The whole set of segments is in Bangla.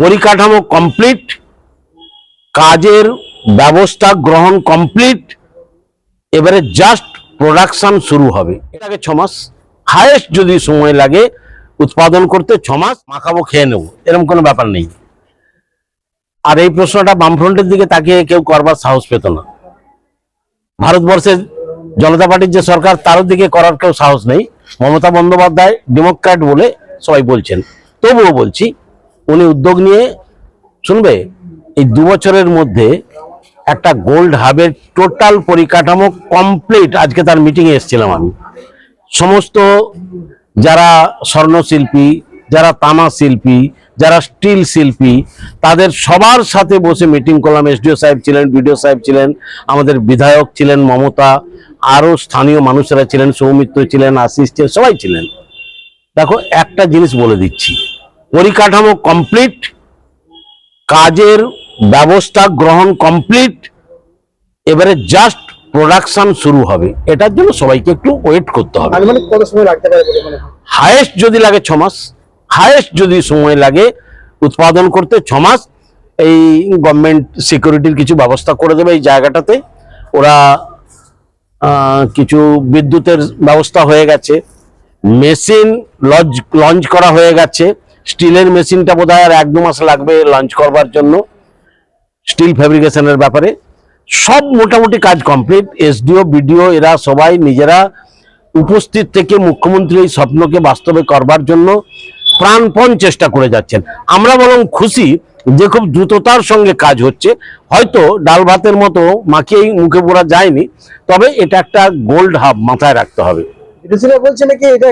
পরিকাঠামো কমপ্লিট কাজের ব্যবস্থা গ্রহণ কমপ্লিট এবারে জাস্ট প্রোডাকশন শুরু হবে। এটাকে ছ মাস হায়েস্ট যদি সময় লাগে উৎপাদন করতে ছমাস, মাখাবো, খেয়ে নেব, এরকম কোনো ব্যাপার নেই। আর এই প্রশ্নটা বামফ্রন্টের দিকে তাকিয়ে কেউ করবার সাহস পেত না। ভারতবর্ষের জনতা পার্টির যে সরকার তার দিকে করার কেউ সাহস নেই। মমতা বন্দ্যোপাধ্যায় ডেমোক্র্যাট বলে সবাই বলছেন। তবুও বলছি উনি উদ্যোগ নিয়ে, শুনবে, এই দু বছরের মধ্যে একটা গোল্ড হাবের টোটাল পরিকাঠামো কমপ্লিট আজকে তার মিটিংয়ে এসেছিলাম আমি। সমস্ত যারা স্বর্ণশিল্পী, যারা তামা শিল্পী যারা স্টিল শিল্পী, তাদের সবার সাথে বসে মিটিং করলাম। এসডিও সাহেব ছিলেন, বিডিও সাহেব ছিলেন, আমাদের বিধায়ক ছিলেন মমতা, আরও স্থানীয় মানুষেরা ছিলেন, সৌমিত্র ছিলেন, আশিস ছিলেন, সবাই ছিলেন। দেখো, একটা জিনিস বলে দিচ্ছি পরিকাঠামো কমপ্লিট কাজের ব্যবস্থা গ্রহণ কমপ্লিট এবারে জাস্ট প্রোডাকশন শুরু হবে। এটার জন্য সবাইকে একটু ওয়েট করতে হবে। কত সময় লাগতে পারে বলে মনে হায়েস্ট যদি লাগে ছ মাস। হায়েস্ট যদি সময় লাগে উৎপাদন করতে ছ মাস এই গভর্নমেন্ট সিকিউরিটির কিছু ব্যবস্থা করে দেবে এই জায়গাটাতে। ওরা কিছু বিদ্যুতের ব্যবস্থা হয়ে গেছে। মেশিন লঞ্চ লঞ্চ করা হয়ে গেছে। স্টিলের মেশিনটা বোধ হয় আর এক দু মাস লাগবে লঞ্চ করবার জন্য স্টিল ফ্যাব্রিকেশনের ব্যাপারে। সব মোটামুটি কাজ কমপ্লিট এসডিও বিডিও এরা সবাই নিজেরা উপস্থিত থেকে মুখ্যমন্ত্রী এই স্বপ্নকে বাস্তবে করবার জন্য প্রাণপণ চেষ্টা করে যাচ্ছেন। আমরা বরং খুশি যে খুব দ্রুততার সঙ্গে কাজ হচ্ছে। হয়তো ডাল ভাতের মতো মাখিয়েই মুখে পড়া যায়নি, তবে এটা একটা গোল্ড হাব মাথায় রাখতে হবে। বিরোধীরা বলছে নাকি এটা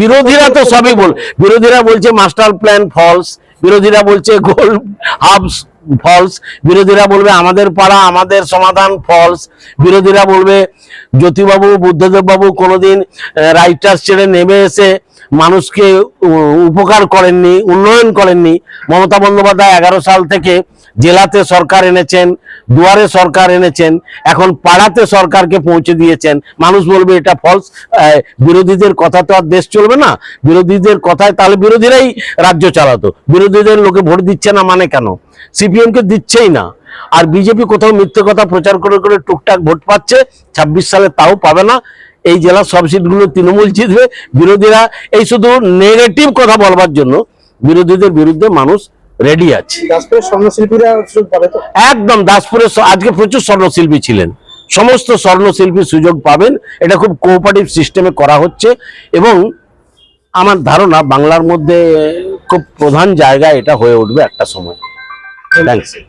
বিরোধীরা তো সবই বল বিরোধীরা বলছে মাস্টার প্ল্যান ফলস বিরোধীরা বলছে গোল হাবস ফলস বিরোধীরা বলবে আমাদের পাড়া আমাদের সমাধান ফলস বিরোধীরা বলবে জ্যোতিবাবু বুদ্ধদেব বাবু কোনোদিন রাইটার্স ছেড়ে নেমে এসে মানুষকে উপকার করেননি উন্নয়ন করেননি। মমতা বন্দ্যোপাধ্যায় এগারো সাল থেকে জেলাতে সরকার এনেছেন, দুয়ারে সরকার এনেছেন, এখন পাড়াতে সরকারকে পৌঁছে দিয়েছেন। মানুষ বলবে এটা ফলস বিরোধীদের কথা তো আর দেশ চলবে না। বিরোধীদের কথায় তাহলে বিরোধীরাই রাজ্য চালাতো। বিরোধীদের লোকে ভোট দিচ্ছে না মানে কেন? সিপিএম কে দিচ্ছেই না। আর বিজেপি কোথাও মিথ্যে কথা প্রচার করে করে টুকটাক ভোট পাচ্ছে, ছাব্বিশ সালে তাও পাবে না। এই জেলার সব সিটগুলো তৃণমূল জিতবে। বিরোধীরা এই শুধু নেগেটিভ কথা বলবার জন্য, বিরোধীদের বিরুদ্ধে মানুষ রেডি আছে। দাসপুরের স্বর্ণশিল্পীরা সুযোগ পাবে তো? একদম দাসপুরের আজকে প্রচুর স্বর্ণশিল্পী ছিলেন। সমস্ত স্বর্ণশিল্পী সুযোগ পাবেন। এটা খুব কোঅপারেটিভ সিস্টেমে করা হচ্ছে। এবং আমার ধারণা বাংলার মধ্যে খুব প্রধান জায়গা এটা হয়ে উঠবে একটা সময়। থ্যাংকস